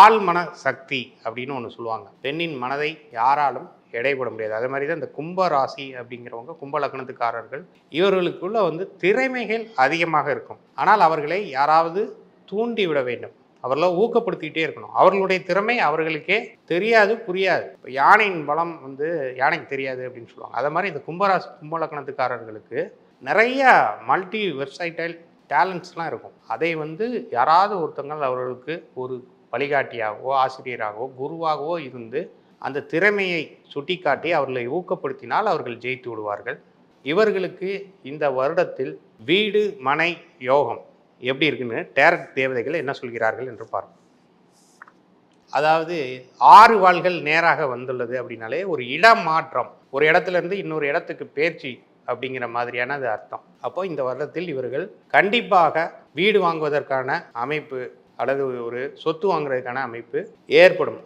ஆழ்மன சக்தி அப்படின்னு ஒன்று சொல்லுவாங்க. பெண்ணின் மனதை யாராலும் எடைபட முடியாது. அதே மாதிரி தான் இந்த கும்ப ராசி அப்படிங்கிறவங்க கும்ப லக்னத்துக்காரர்கள் இவர்களுக்குள்ள வந்து திறமைகள் அதிகமாக இருக்கும். ஆனால் அவர்களை யாராவது தூண்டி விட வேண்டும். அவர்களை ஊக்கப்படுத்திக்கிட்டே இருக்கணும். அவர்களுடைய திறமை அவர்களுக்கே தெரியாது புரியாது. இப்போ யானையின் பலம் வந்து யானைக்கு தெரியாது அப்படின்னு சொல்லுவாங்க. அதே மாதிரி இந்த கும்பராசி கும்பலக்கணத்துக்காரர்களுக்கு நிறைய மல்டி வெப்சைட்டல் டேலண்ட்ஸ்லாம் இருக்கும். அதை வந்து யாராவது ஒருத்தங்கள் அவர்களுக்கு ஒரு வழிகாட்டியாகவோ ஆசிரியராகவோ குருவாகவோ இருந்து அந்த திறமையை சுட்டிக்காட்டி அவர்களை ஊக்கப்படுத்தினால் அவர்கள் ஜெயித்து விடுவார்கள். இவர்களுக்கு இந்த வருடத்தில் வீடு மனை யோகம் எப்படி இருக்குன்னு டேரக்ட் தேவதைகள் என்ன சொல்கிறார்கள் என்று பார்ப்போம். அதாவது ஆறு வாள்கள் நேராக வந்துள்ளது அப்படின்னாலே ஒரு இடம் மாற்றம் ஒரு இடத்துலேருந்து இன்னொரு இடத்துக்கு பேர்ச்சி அப்படிங்கிற மாதிரியான அது அர்த்தம். அப்போ இந்த வருடத்தில் இவர்கள் கண்டிப்பாக வீடு வாங்குவதற்கான அமைப்பு அல்லது ஒரு சொத்து வாங்குறதுக்கான அமைப்பு ஏற்படும்.